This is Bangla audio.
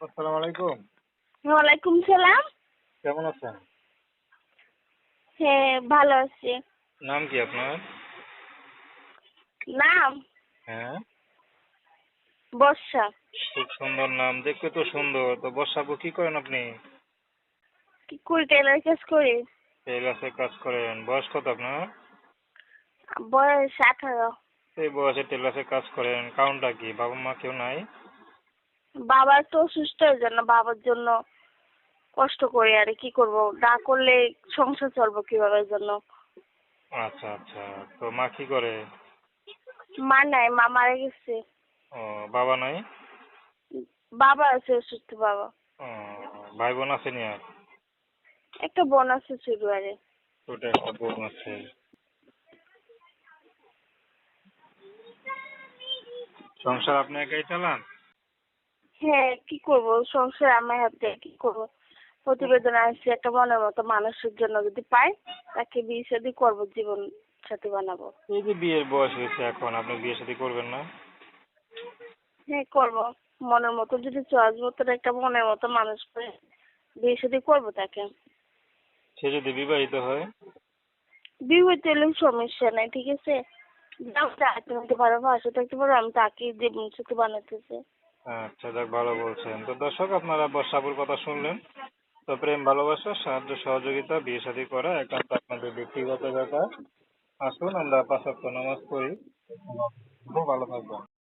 আসসালামু আলাইকুম। ওয়ালাইকুম সালাম। কেমন আছেন? হ্যাঁ ভালো আছি। নাম কি আপনার? নাম? হ্যাঁ। বর্ষা। খুব সুন্দর নাম দেখতে তো সুন্দর। তো বর্ষাপু কি করেন আপনি? কি করি টেলার কাজ করি। গাছে কাজ করেন। বয়স কত আপনার? বয়স আঠারো। এই বয়সে টেলার্সে কাজ করেন। কারণটা কি? বাবা মা কেউ নাই? বাবার তো অসুস্থের জন্য বাবার জন্য কষ্ট করি আর কি করব। না করলে সংসার চলবো কীভাবে জন্য? আচ্ছা আচ্ছা। তো মা কি করে? মা নাই মা মারা গেছে। ও বাবা নাই? বাবা আছে অসুস্থ বাবা। ও ভাই বোন আসেনি আর একটা বোন আছে শ্বশুরবাড়ি ওটা একটা বোন আছে। সংসার আপনি একাই চালান? হ্যাঁ কি করব? সংসার আমার হাতে কি করব? প্রতিবেদন আসছে একটা মনের মতো মানুষের জন্য যদি পাই তাকে বিয়ে শাদী করব জীবন সাথী বানাবো। এই যে বিয়ের বয়স হয়েছে এখন আপনি বিয়ে শাদী করবেন না? হ্যাঁ করব। মনের মতো যদি চয়েস মতো একটা মনের মতো মানুষ পাই বিয়ে শাদী করব তাকে। সে যদি বিবাহিত হয়? বিয়ে হইতে হলেও সমস্যা নাই ঠিক আছে? যাও চাকরি নিতে পারো ভাষা থাকতে পারো আমি তাকে জীবন সাথী বানাতেছি আচ্ছা যাক, ভালো বলছেন। তো দর্শক, আপনারা বর্ষাপুর কথা শুনলেন। তো প্রেম, ভালোবাসা, সাহায্য, সহযোগিতা, বিয়ে শাদী করা একান্ত আপনাদের ব্যক্তিগত ব্যাপার। আসুন, আমরা পাঁচ নামাজ পড়ি। খুব ভালো থাকবেন।